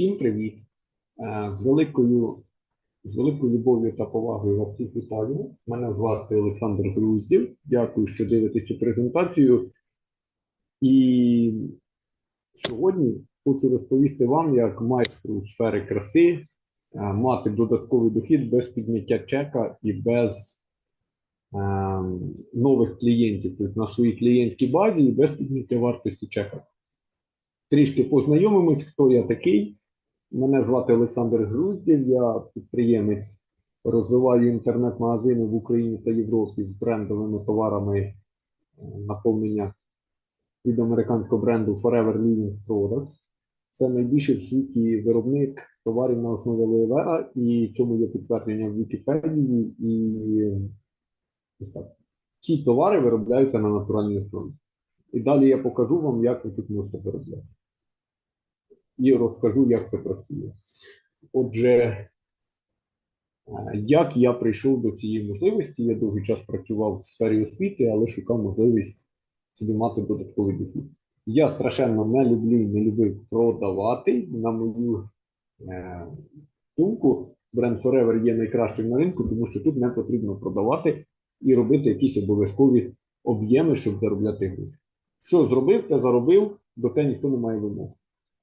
Всім привіт! Е, З великою, з великою любов'ю та повагою вас всіх вітаю. Мене звати Олександр Груздів. Дякую, що дивитесь цю презентацію. І сьогодні хочу розповісти вам, як майстру сфери краси е, мати додатковий дохід без підняття чека і без е, нових клієнтів, тобто на своїй клієнтській базі і без підняття вартості чека. Трішки познайомимось, хто я такий. Мене звати Олександр Груздів, я підприємець, розвиваю інтернет-магазини в Україні та Європі з брендовими товарами е, наповнення від американського бренду Forever Living Products. Це найбільший в світі виробник товарів на основі лоєвера, і цьому є підтвердження в Вікіпедії. І ці товари виробляються на натуральній основі. І далі я покажу вам, як ви тут можете заробляти. І розкажу, як це працює. Отже, е, як я прийшов до цієї можливості, я довгий час працював в сфері освіти, але шукав можливість собі мати додатковий дохід. Я страшенно не люблю і не любив продавати. На мою е, думку, бренд Forever є найкращим на ринку, тому що тут не потрібно продавати і робити якісь обов'язкові об'єми, щоб заробляти гроші. Що зробив, те заробив, до те ніхто не має вимог.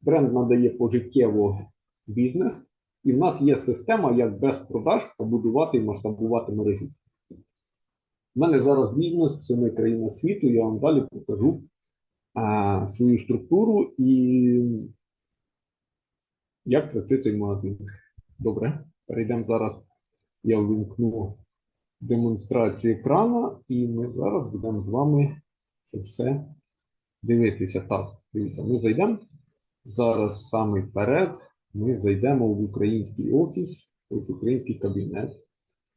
Бренд надає пожиттєво бізнес, і в нас є система, як без продаж побудувати і масштабувати мережу. У мене зараз бізнес в семи країнах світу, я вам далі покажу а, свою структуру і як працює цей магазин. Добре, перейдемо зараз. Я ввімкну демонстрацію екрану, і ми зараз будемо з вами це все дивитися. Так, дивіться, ми зайдемо. Зараз саме вперед ми зайдемо в український офіс, ось український кабінет.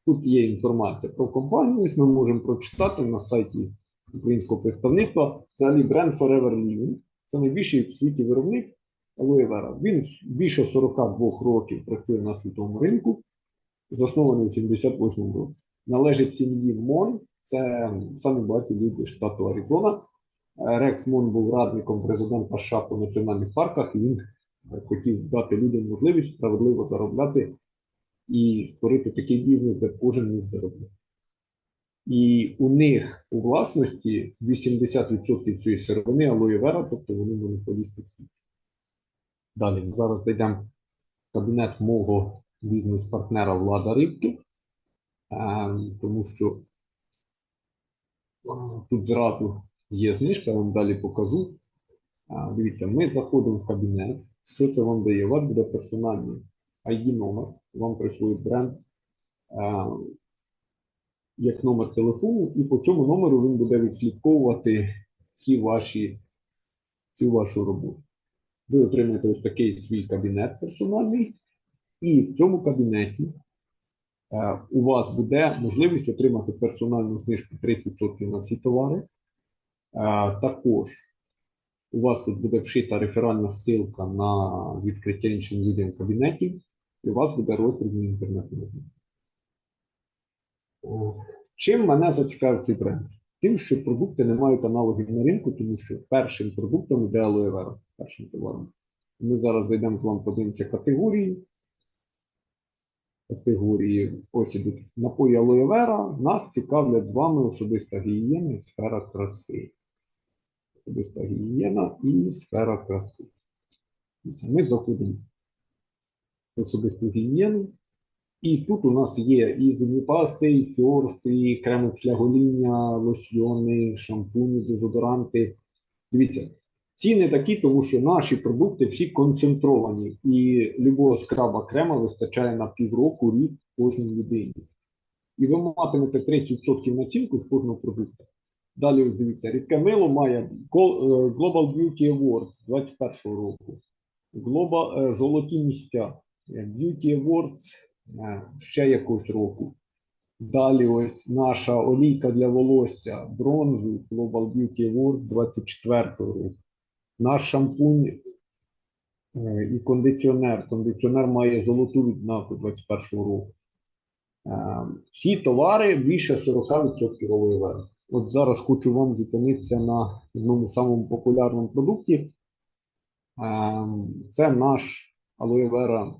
Тут є інформація про компанію, ось ми можемо прочитати на сайті українського представництва. Взагалі бренд Forever Living. Це найбільший в світі виробник Vera. Він більше 42 років працює на світовому ринку, заснований у 78 році. Належить сім'ї Мон, це самі багаті люди штату Аризона. Рекс Мон був радником президента США по національних парках, і він хотів дати людям можливість справедливо заробляти і створити такий бізнес, де кожен міг заробляти. І у них у власності 80% цієї сировини алоє вера, тобто вони монополісти в світі. Далі ми зараз зайдемо в кабінет мого бізнес-партнера Влада Рибки, тому що тут зразу є знижка, я вам далі покажу. Дивіться, ми заходимо в кабінет. Що це вам дає? У вас буде персональний ID-номер, вам присвоїть бренд як номер телефону, і по цьому номеру він буде відслідковувати ці ваші, цю вашу роботу. Ви отримаєте ось такий свій кабінет персональний, і в цьому кабінеті у вас буде можливість отримати персональну знижку 30% на ці товари. А, Також у вас тут буде вшита реферальна ссылка на відкриття іншим людям кабінетів, і у вас буде роздрібний інтернет-магазин. Чим мене зацікавив цей бренд? Тим, що продукти не мають аналогів на ринку, тому що першим продуктом Aloe Vera, першим товаром. Ми зараз зайдемо з вами подивимося категорії. Категорії ось ідуть напої Vera. Нас цікавлять з вами особиста гігієна і сфера краси особиста гігієна і сфера краси. Ми заходимо в особисту гігієну. І тут у нас є і зубні пасти, і фьорсти, і креми для гоління, лосьйони, шампуні, дезодоранти. Дивіться, ціни такі, тому що наші продукти всі концентровані. І любого скраба крема вистачає на півроку рік кожній людині. І ви матимете 30% націнку з кожного продукту. Далі ось дивіться, рідке мило має Global Beauty Awards 21 року. Global, золоті місця. Beauty Awards ще якогось року. Далі ось наша олійка для волосся бронзу Global Beauty Award 24 року. Наш шампунь і кондиціонер. Кондиціонер має золоту відзнаку 21 року. Всі товари більше 40% рової От зараз хочу вам зупинитися на одному самому популярному продукті. Це наш Aloe Vera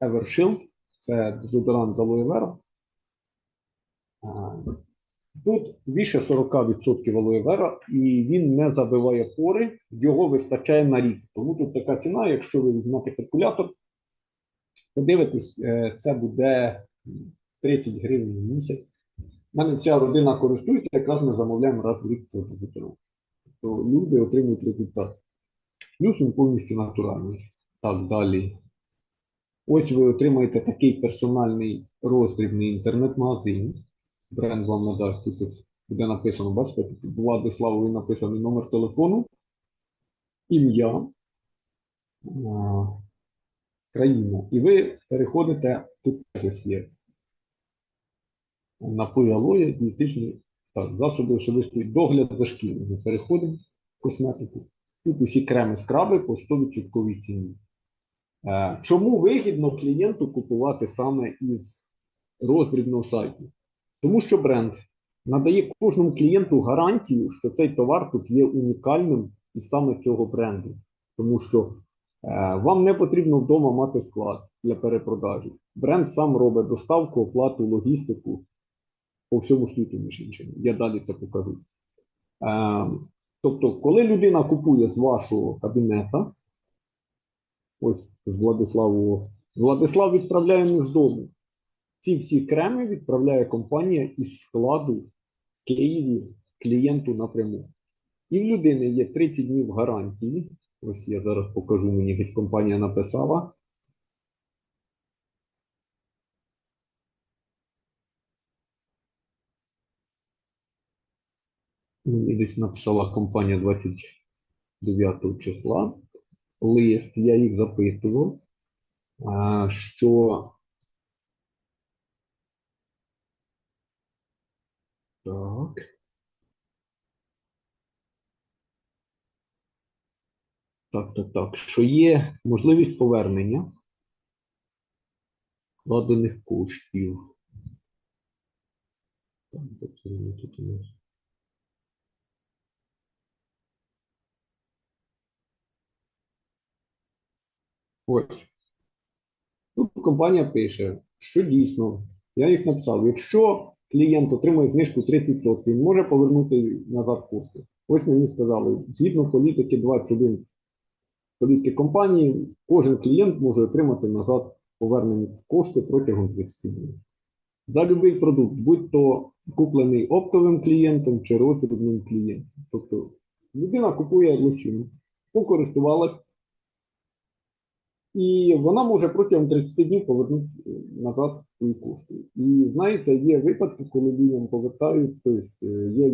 Evershield. Це дезодорант з Aloe Vera. Тут більше 40% Aloe Vera, і він не забиває пори, його вистачає на рік. Тому тут така ціна, якщо ви візьмете калькулятор, подивитесь, е, це буде 30 гривень в місяць. У мене вся родина користується, якраз ми замовляємо раз в рік цей дезодорант. Тобто люди отримують результат. Плюс він повністю натуральний. Так, далі. Ось ви отримаєте такий персональний роздрібний інтернет-магазин. Бренд вам надасть тут буде написано, бачите, тут Владиславові написаний номер телефону, ім'я, країна. І ви переходите, тут теж є напої алоє, дієтичні так, засоби особистої догляд за шкірою. Переходимо в косметику. Тут усі креми скраби по 100% ціні. Е, Чому вигідно клієнту купувати саме із роздрібного сайту? Тому що бренд надає кожному клієнту гарантію, що цей товар тут є унікальним і саме цього бренду. Тому що е, вам не потрібно вдома мати склад для перепродажі. Бренд сам робить доставку, оплату, логістику по всьому світу, між іншим. Я далі це покажу. Е, Тобто, коли людина купує з вашого кабінета, ось з Владиславу, Владислав відправляє не з дому. Ці всі креми відправляє компанія із складу в Києві клієнту напряму. І в людини є 30 днів гарантії. Ось я зараз покажу, мені геть компанія написала. Десь написала компанія 29 числа. Лист, я їх запитував, що так. Так, так, так. Що є можливість повернення вкладених коштів. Так, тут у нас? Ось. Тут компанія пише, що дійсно, я їх написав, якщо клієнт отримує знижку 30%, він може повернути назад кошти. Ось мені сказали, згідно політики 21 політики компанії, кожен клієнт може отримати назад повернені кошти протягом 30 днів. За будь-який продукт, будь то куплений оптовим клієнтом чи роздрібним клієнтом. Тобто людина купує лосину, покористувалась, і вона може протягом 30 днів повернути е, назад свої кошти. І знаєте, є випадки, коли людям повертають, тобто е, є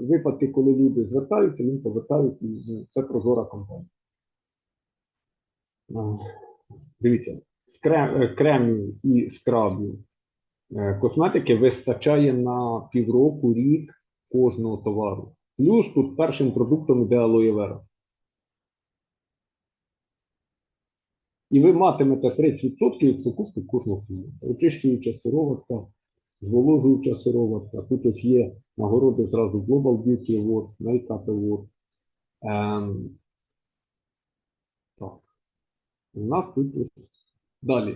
випадки, коли люди звертаються, їм повертають, і ну, це прозора компанія. Дивіться, е, кремів і скрабів косметики вистачає на півроку, рік кожного товару. Плюс тут першим продуктом йде алоє вера. І ви матимете 30% від покупки кожного клієнта. Очищуюча сироватка, зволожуюча сироватка. Тут ось є нагороди зразу Global Beauty Award, Makeup Award. Ем, так. У нас тут ось далі.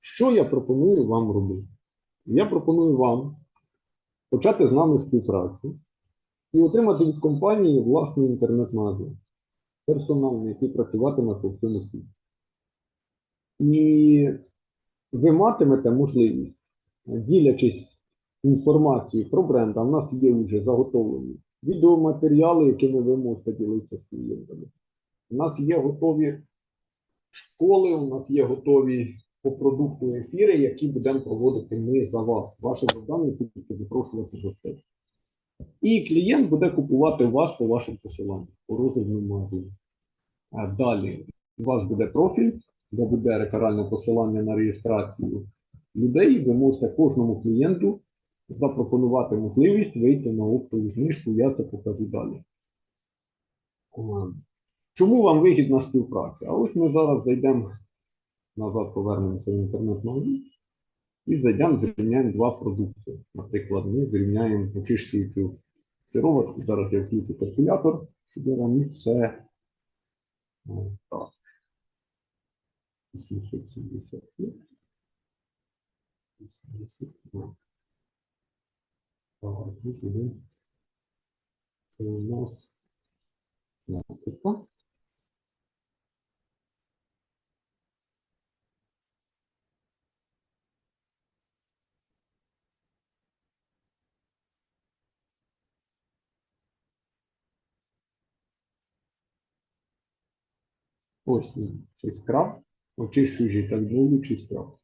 Що я пропоную вам робити? Я пропоную вам почати з нами співпрацю і отримати від компанії власний інтернет-магазин, персональний, який працюватиме по всьому світі. І ви матимете можливість, ділячись інформацією про бренд, а в нас є вже заготовлені відеоматеріали, якими ви можете ділитися з клієнтами. У нас є готові школи, у нас є готові по продукту ефіри, які будемо проводити ми за вас. Ваше завдання тільки запрошувати гостей. І клієнт буде купувати вас по вашому посиланню, по роздрібному магазині. Далі у вас буде профіль, де буде реферальне посилання на реєстрацію людей. Ви можете кожному клієнту запропонувати можливість вийти на оптову знижку. Я це покажу далі. Чому вам вигідна співпраця? А ось ми зараз зайдемо назад, повернемося в інтернет-магазин і зайдемо, зрівняємо два продукти. Наприклад, ми зрівняємо очищуючу сироватку. Зараз я включу калькулятор, щоб я вам міг це. Так. 875. 82. Так, і сюди. Це у нас знакова. Ось цей скраб. Очищуючий так дивлячий скраб.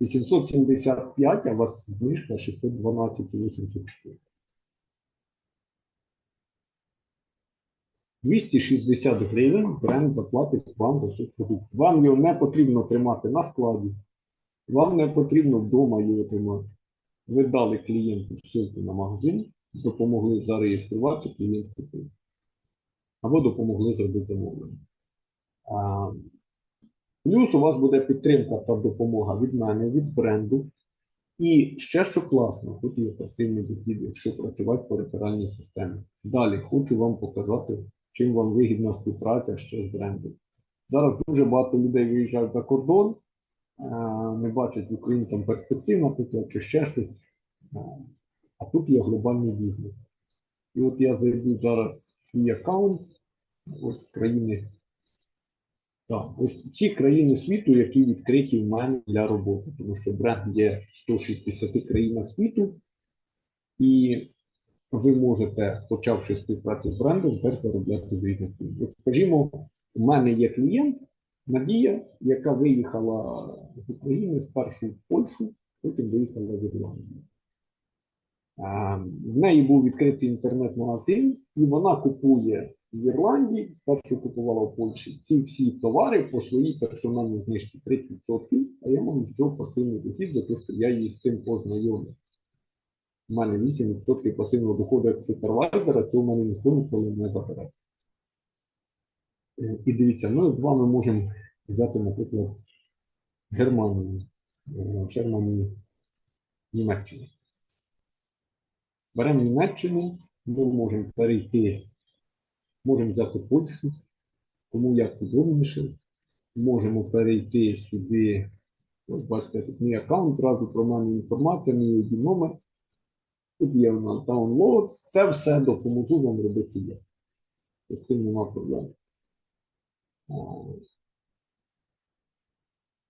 875, а у вас знижка 612,84. 260 гривень бренд заплатить вам за цей продукт. Вам його не потрібно тримати на складі. Вам не потрібно вдома його тримати. Ви дали клієнту ссылку на магазин, допомогли зареєструватися, клієнт купив. Або допомогли зробити замовлення. Плюс у вас буде підтримка та допомога від мене, від бренду. І ще що класно, тут є пасивний дохід, якщо працювати по реферальній системі. Далі хочу вам показати, чим вам вигідна співпраця ще з брендом. Зараз дуже багато людей виїжджають за кордон, е, не бачать в Україні там перспектив, наприклад, чи ще щось. Е, А тут є глобальний бізнес. І от я зайду зараз в свій аккаунт, ось країни. Так, ось всі країни світу, які відкриті в мене для роботи, тому що бренд є в 160 країнах світу, і ви можете, почавши співпрацю з брендом, теж заробляти з різних країн. От, скажімо, у мене є клієнт Надія, яка виїхала з України спершу в Польщу, потім виїхала в Ірландію. А, В неї був відкритий інтернет-магазин, і вона купує в Ірландії, першу купувала в Польщі, ці всі товари по своїй персональній знижці 30%, а я маю з цього пасивний дохід за те, що я її з цим познайомив. У мене 8% пасивного доходу як супервайзера, цього в мене ніхто ніколи не забере. Е, І дивіться, ми з вами можемо взяти, наприклад, Германію, е, Германію, Німеччину. Беремо Німеччину, ми можемо перейти, можемо взяти Польщу, кому як удобніше. Можемо перейти сюди. Ось бачите, тут мій аккаунт, зразу про мене інформація, мій ID номер. Тут є у нас downloads. Це все допоможу вам робити я. З цим нема проблем.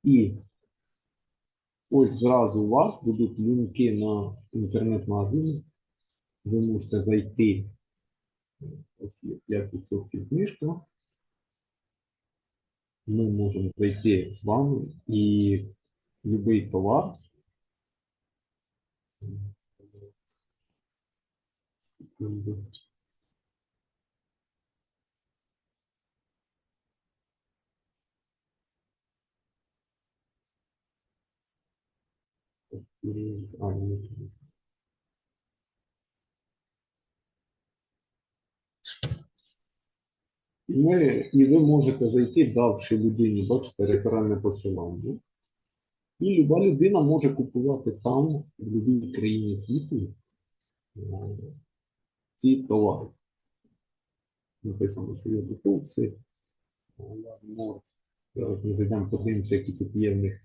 І ось зразу у вас будуть лінки на інтернет-магазин. Ви можете зайти. Ось є 5% знижка. Ми можемо зайти з вами і будь-який товар. А, не написано. І, ми, і ви можете зайти, давши людині, бачите, реферальне посилання. І люба людина може купувати там, в будь-якій країні світу, е, ці товари. Написано, що є бутилці. Зараз ми зайдемо, подивимося, які тут є в них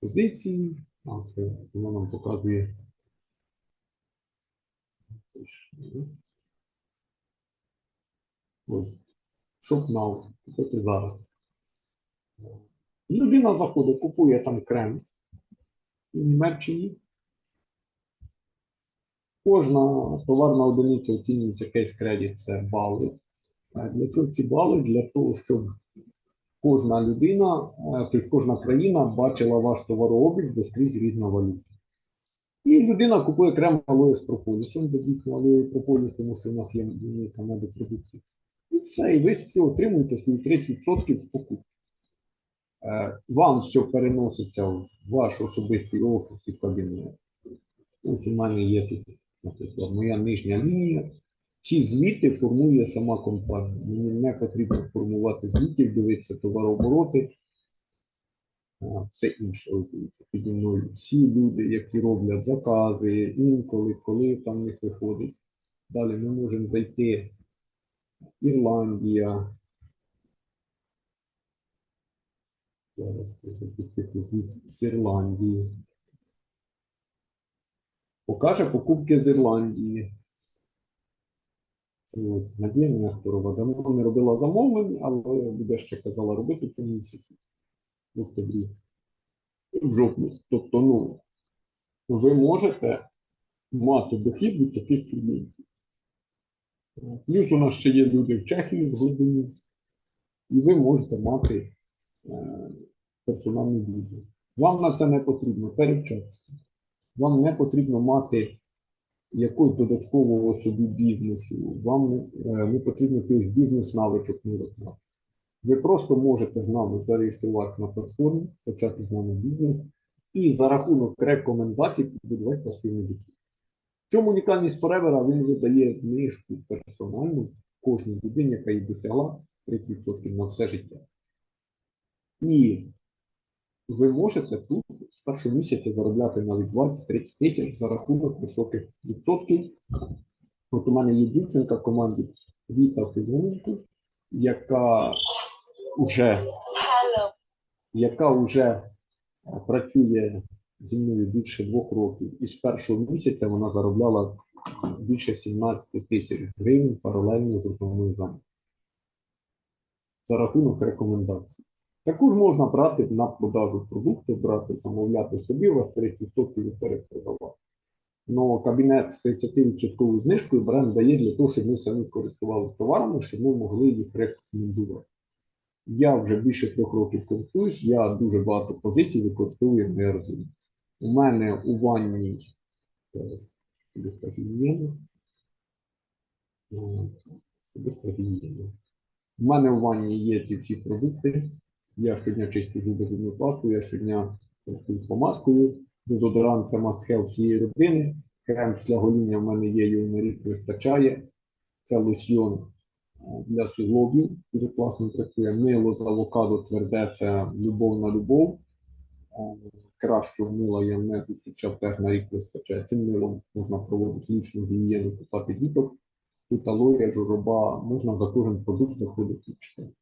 позиції. А, це воно нам показує. Ось. Shop Now. Купити зараз. Людина заходить, купує там крем в Німеччині. Кожна товарна одиниця оцінюється кейс кредит, це бали. Для чого ці бали? Для того, щоб кожна людина, е, тобто кожна країна бачила ваш товарообіг, бо скрізь різна валюта. І людина купує крем алоє з прополісом, бо дійсно алоє прополіс, тому що у нас є лінійка медопродуктів. Все, і ви з цього отримуєте свої 30% з покупки. Е, Вам все переноситься в ваш особистий офіс і кабінет. Ось у мене є тут, наприклад, моя нижня лінія. Ці звіти формує сама компанія. Мені не потрібно формувати звітів, дивитися товарообороти. А, Все інше ось піді мною. Всі люди, які роблять закази, інколи, коли там них виходить. Далі ми можемо зайти Ірландія. Зараз запустити з Ірландії. Покаже покупки з Ірландії. Надія Несторова. Давно не робила замовлень, але буде ще казала робити цьому місяці. В октябрі. В жовтні. Тобто, ну, ви можете мати дохід від таких клієнтів. Плюс у нас ще є люди в Чехії в глибині, і ви можете мати е, персональний бізнес. Вам на це не потрібно перевчатися. Вам не потрібно мати якогось додаткового собі бізнесу, вам не, е, не потрібно якийсь бізнес-навичок не розмати. Ви просто можете з нами зареєструватися на платформі, почати з нами бізнес і за рахунок рекомендацій побудувати пасивний дохід. Чому унікальність Forever? Він видає знижку персональну кожній людині, яка її досягла 30% на все життя. І ви можете тут з першого місяця заробляти навіть 20-30 тисяч за рахунок високих відсотків. От у мене є дівчинка в команді Віта Філоненко, яка вже, яка вже працює зі мною більше двох років, і з першого місяця вона заробляла більше 17 тисяч гривень паралельно з основною замкою. За рахунок рекомендацій. Також можна брати на продажу продукти, брати, замовляти собі, у вас 30% і перепродавати. Но кабінет з 30% знижкою бренд дає для того, щоб ми самі користувалися товарами, щоб ми могли їх рекомендувати. Я вже більше трьох років користуюсь, я дуже багато позицій використовую на родині. У мене у ванній зараз собі скажу собі скажу. У мене у ванні є ці всі продукти. Я щодня чистю зуби зубною пастою, я щодня користуюсь помадкою. Дезодорант це must have всієї родини. Крем для гоління в мене є, його на рік вистачає. Це лосьйон е, для суглобів, дуже класно працює. Мило з авокадо тверде, це любов на любов. Кращого мила я не зустрічав, теж на рік вистачає. Цим милом можна проводити лічну гігієну, купати діток. Тут алоє, жороба, можна за кожен продукт заходити читати.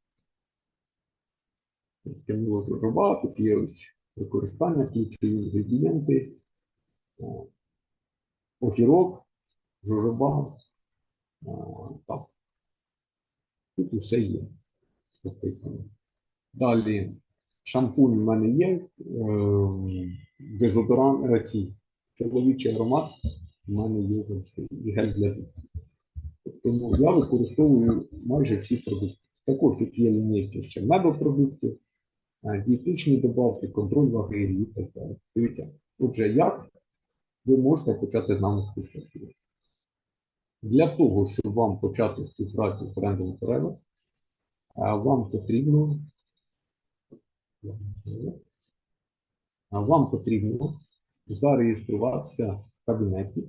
Таке мило жожоба, тут є ось використання, ключові інгредієнти, огірок, жожоба. Так. Тут усе є написано. Далі шампунь в мене є, е, дезодорант, е, ці, чоловічий аромат в мене є завжди і гель для душу. Тому я використовую майже всі продукти. Також тут є лінійки ще медопродукти, е, дієтичні добавки, контроль ваги і так далі. Дивіться, отже, як ви можете почати з нами співпрацювати? Для того, щоб вам почати співпрацю з брендом Forever, е, вам потрібно Вам потрібно зареєструватися в кабінеті.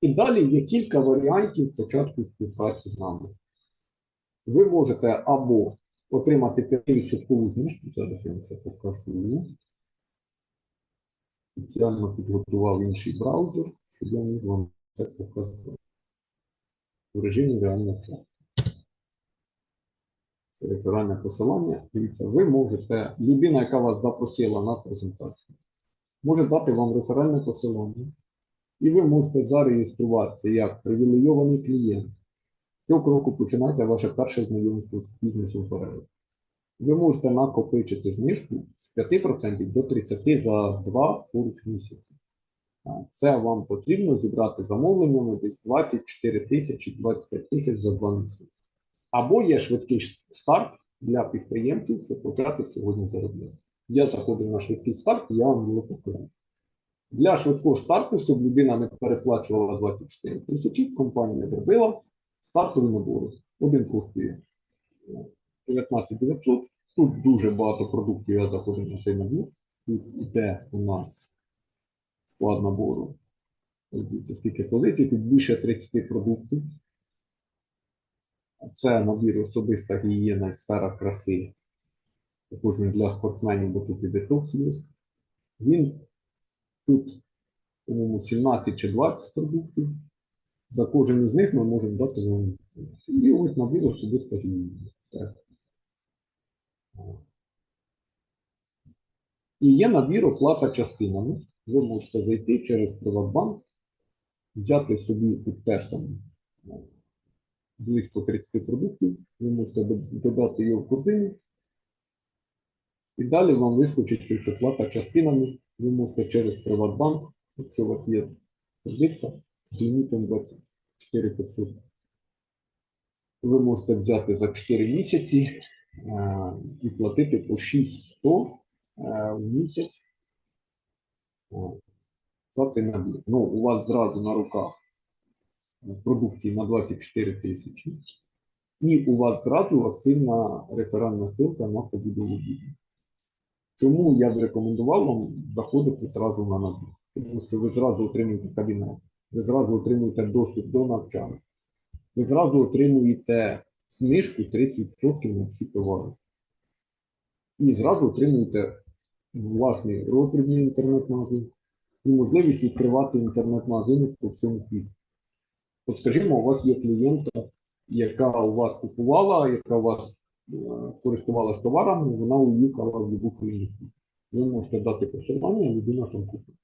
І далі є кілька варіантів початку співпраці з нами. Ви можете або отримати 5% знижку, зараз я вам це покажу. Спеціально підготував інший браузер, щоб я міг вам це показати в режимі реального часу реферальне посилання. Дивіться, ви можете, людина, яка вас запросила на презентацію, може дати вам реферальне посилання, і ви можете зареєструватися як привілейований клієнт. З цього кроку починається ваше перше знайомство з бізнесом Forever. Ви можете накопичити знижку з 5% до 30% за 2 поруч місяці. Це вам потрібно зібрати замовленнями десь 24 тисячі 25 тисяч за 2 місяці. Або є швидкий старт для підприємців, щоб почати сьогодні заробляти. Я заходив на швидкий старт, і я вам його покажу. Для швидкого старту, щоб людина не переплачувала 24 тисячі, компанія зробила стартові набори. Один коштує 19 900. Тут дуже багато продуктів, я заходив на цей набір. Тут йде у нас склад набору. Скільки позицій, тут більше 30 продуктів. Це набір особиста гігієна і сфера краси. Також він для спортсменів, бо тут і детокс. Він тут, по-моєму, 17 чи 20 продуктів. За кожен із них ми можемо дати вам. І ось набір особиста гігієна. І є набір оплата частинами. Ви можете зайти через Приватбанк, взяти собі тут теж там близько 30 продуктів. Ви можете додати його в корзину. І далі вам вискочить оплата частинами. Ви можете через Приватбанк, якщо у вас є кредитка з лімітом 24 500. Ви можете взяти за 4 місяці е, і платити по 600 е, в місяць е, набір. Ну, у вас зразу на руках продукції на 24 тисячі. І у вас зразу активна реферальна ссылка на побудову бізнесу. Чому я б рекомендував вам заходити зразу на набір? Тому що ви зразу отримуєте кабінет, ви зразу отримуєте доступ до навчання, ви зразу отримуєте знижку 30% на всі товари. І зразу отримуєте власний роздрібний інтернет-магазин і можливість відкривати інтернет-магазини по всьому світу. От скажімо, у вас є клієнтка, яка у вас купувала, яка у вас е, користувалась товарами, вона уїхала в будь-яку країну. Ви можете дати посилання, людина там купить.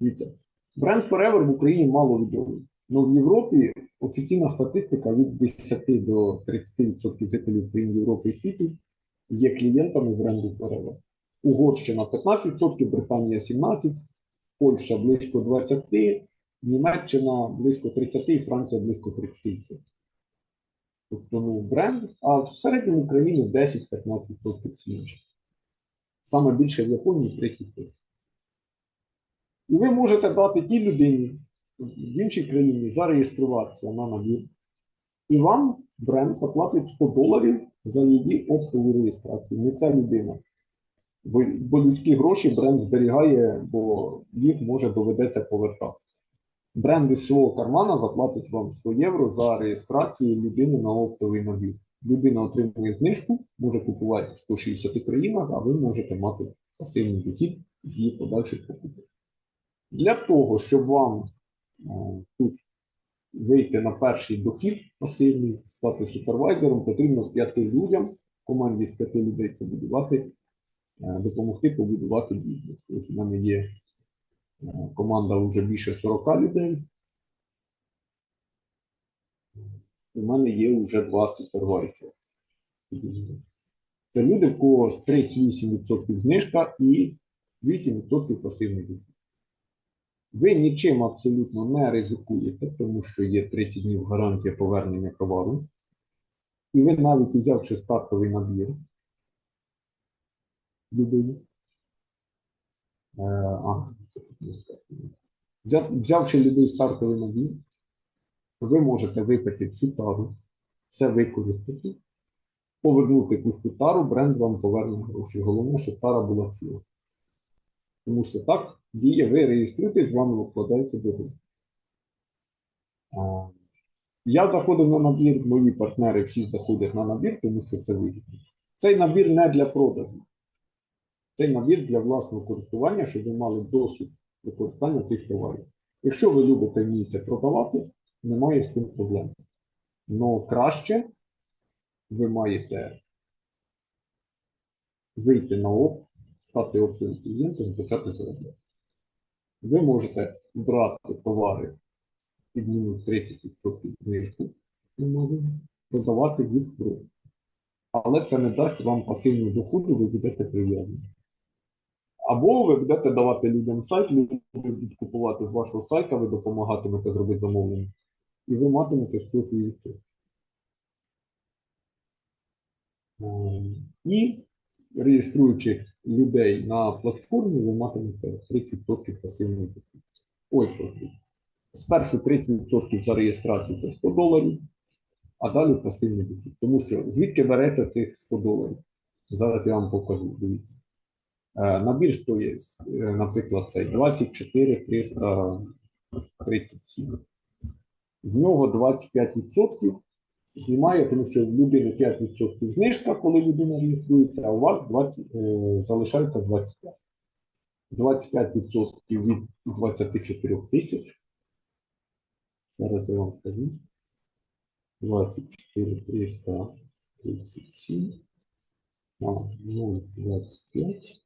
Дивіться, бренд Forever в Україні мало відомий. Але в Європі офіційна статистика від 10 до 30% жителів країн Європи і світу є клієнтами бренду Forever. Угорщина 15%, Британія 17%, Польща близько 20%, Німеччина близько 30% і Франція близько 30%. Тобто ну, бренд, а в середньому країні 10-15% цініше. Саме більше в Японії 30%. І ви можете дати тій людині в іншій країні зареєструватися на набір. І вам бренд заплатить 100 доларів за її оптову реєстрацію. Не ця людина. Бо людські гроші бренд зберігає, бо їх може доведеться повертати. Бренд із свого кармана заплатить вам 100 євро за реєстрацію людини на оптовий набір. Людина отримує знижку, може купувати в 160 країнах, а ви можете мати пасивний дохід з її подальших покупок. Для того, щоб вам е, тут вийти на перший дохід пасивний, стати супервайзером, потрібно п'яти людям, в команді з п'яти людей побудувати, е, допомогти побудувати бізнес. Ось у мене є команда вже більше 40 людей. У мене є вже два супервайзери. Це люди, в кого 38% знижка і 8% пасивний дохід. Ви нічим абсолютно не ризикуєте, тому що є 30 днів гарантія повернення товару. І ви навіть взявши стартовий набір людині. А, це Взявши людей стартовий набір, ви можете випити всю тару, все використати, повернути пусту тару, бренд вам поверне гроші. Головне, щоб тара була ціла. Тому що так діє, ви реєструєтесь, з вами вкладається договір. Я заходив на набір, мої партнери всі заходять на набір, тому що це вигідно. Цей набір не для продажу. Цей набір для власного користування, щоб ви мали досвід використання цих товарів. Якщо ви любите вмієте продавати, немає з цим проблем. Но краще ви маєте вийти на опт, стати оптовим клієнтом і почати заробляти. Ви можете брати товари під мінус 30% знижку на магазині, продавати їх в. Але це не дасть вам пасивного доходу, ви будете прив'язані. Або ви будете давати людям сайт, люди будуть купувати з вашого сайта, ви допомагатимете зробити замовлення. І ви матимете з цього. Ем, І реєструючи людей на платформі, ви матимете 30% пасивного доходу. Ой, прошу. Спершу 30% за реєстрацію це 100 доларів, а далі пасивний дохід. Тому що звідки береться цих 100 доларів? Зараз я вам покажу, дивіться. Е, Набір стоїть, е, наприклад, цей 24 337. З нього 25% знімає, тому що в людини 5% знижка, коли людина реєструється, а у вас 20, е, залишається 25. 25% від 24 тисяч. Зараз я вам скажу. 24 337. А, 0,25.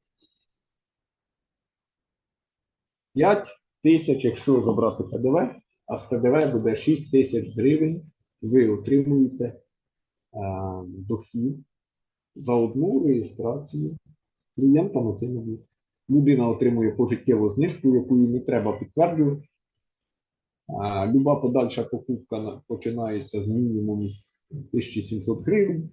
5 тисяч, якщо забрати ПДВ, а з ПДВ буде 6 тисяч гривень, ви отримуєте е, дохід за одну реєстрацію клієнта на цей об'єкт. Людина отримує пожиттєву знижку, яку їй не треба підтверджувати. А, Люба подальша покупка починається з мінімуму 1700 гривень.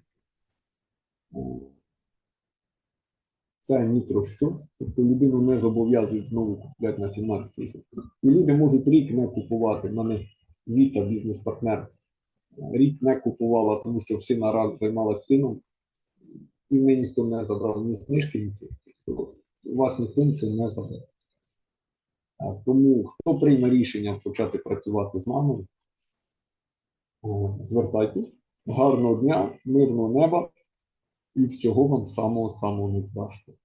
Це ні про що. Тобто людину не зобов'язують знову купляти на 17 тисяч. І люди можуть рік не купувати. В мене Віта, бізнес-партнер, рік не купувала, тому що в сина рак займалася сином, і в ніхто не забрав ні знижки, нічого. Тобто У вас ніхто нічого не забрав. Тому хто прийме рішення почати працювати з нами, звертайтесь. Гарного дня, мирного неба і всього вам самого-самого найкращого.